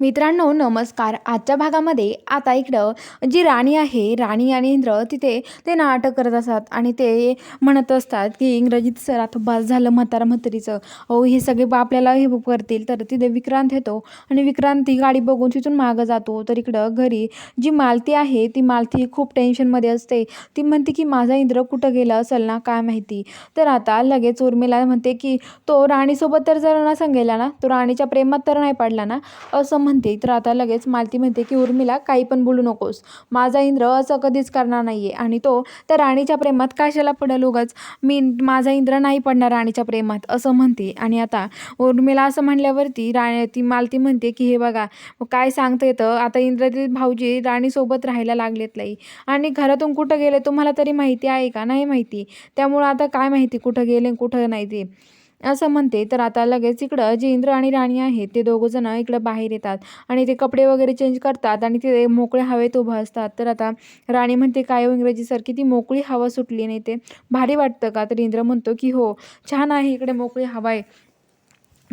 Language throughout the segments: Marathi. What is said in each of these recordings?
मित्रांनो नमस्कार. आजच्या भागामध्ये आता इकडं जी राणी आहे राणी आणि इंद्र तिथे ते नाटक करत असतात आणि ते म्हणत असतात की इंग्रजीत सर आता बस झालं म्हातारा म्हातारीचं. अहो हे सगळे बा आपल्याला हे करतील. तर तिथे विक्रांत येतो आणि विक्रांत ती गाडी बघून तिथून मागं जातो. तर इकडं घरी जी मालती आहे ती मालती खूप टेन्शनमध्ये असते. ती म्हणते की माझा इंद्र कुठं गेला असेल ना काय माहिती? तर आता लगेच उर्मिला म्हणते की तो राणीसोबत तर जर ना सांगेला ना तो राणीच्या प्रेमात तर नाही पडला ना? असं म्हणते तर आता लगेच मालती म्हणते की उर्मिला काही पण बोलू नकोस. माझा इंद्र असं कधीच करणार नाही आहे आणि तो तर राणीच्या प्रेमात कशाला पडेल उगाच? मी माझा इंद्र नाही पडणार राणीच्या प्रेमात असं म्हणते. आणि आता उर्मिला असं म्हणल्यावरती राणी ती मालती म्हणते की हे बघा काय सांगता येतं? आता इंद्रजित भाऊजी राणीसोबत राहायला लागलेत नाही आणि घरातून कुठं गेले तुम्हाला तरी माहिती आहे का? नाही माहिती. त्यामुळं आता काय माहिती कुठं गेले कुठं नाही ते? असं म्हणते. तर आता लगेच इकडं जे इंद्र आणि राणी आहेत ते दोघंजण इकडं बाहेर येतात आणि ते कपडे वगैरे चेंज करतात आणि ते मोकळ्या हवेत उभं असतात. तर आता राणी म्हणते काय हो इंग्रजीसारखी ती मोकळी हवा सुटली नाही ते? भारी वाटतं का? तर इंद्र म्हणतो की हो छान आहे इकडे मोकळी हवा आहे.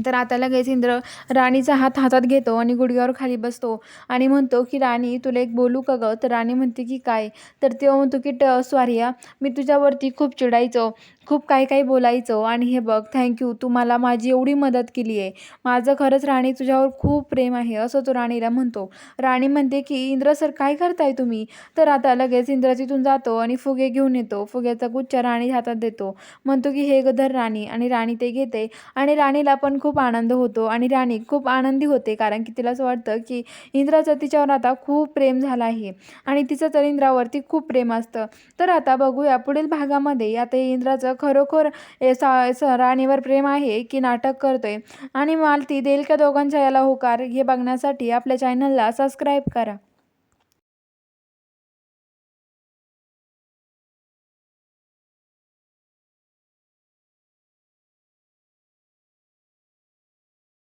तर आता लगेच इंद्र राणीचा हात हातात घेतो आणि गुडघ्यावर खाली बसतो आणि म्हणतो की राणी तुला एक बोलू का गं? तर राणी म्हणते की काय? तर तेव्हा म्हणतो की ट स्वारिया मी तुझ्यावरती खूप चिडायचो खूप काही काही बोलायचो आणि हे बघ थँक्यू तू मला माझी एवढी मदत केली आहे. माझं खरंच राणी तुझ्यावर खूप प्रेम आहे असं तो राणीला म्हणतो. राणी म्हणते की इंद्र सर काय करताय तुम्ही? तर आता लगेच इंद्र तिथून जातो आणि फुगे घेऊन येतो. फुग्याचा गुच्छ राणी हातात देतो. म्हणतो की हे गधर राणी. आणि राणी ते घेते. आणि राणीला पण खूप खूप आनंद होतो आणि राणी खूप आनंदी होते कारण की तिला असं वाटतं की इंद्राचं तिच्यावर आता खूप प्रेम झालं आहे आणि तिचं तर इंद्रावरती खूप प्रेम असतं. तर आता बघूया पुढील भागामध्ये आता इंद्राचं खरोखर सा स राणीवर प्रेम आहे की नाटक करतोय. आणि मालती देईल का दोघांच्या याला होकार हे बघण्यासाठी आपल्या चॅनलला सबस्क्राईब करा.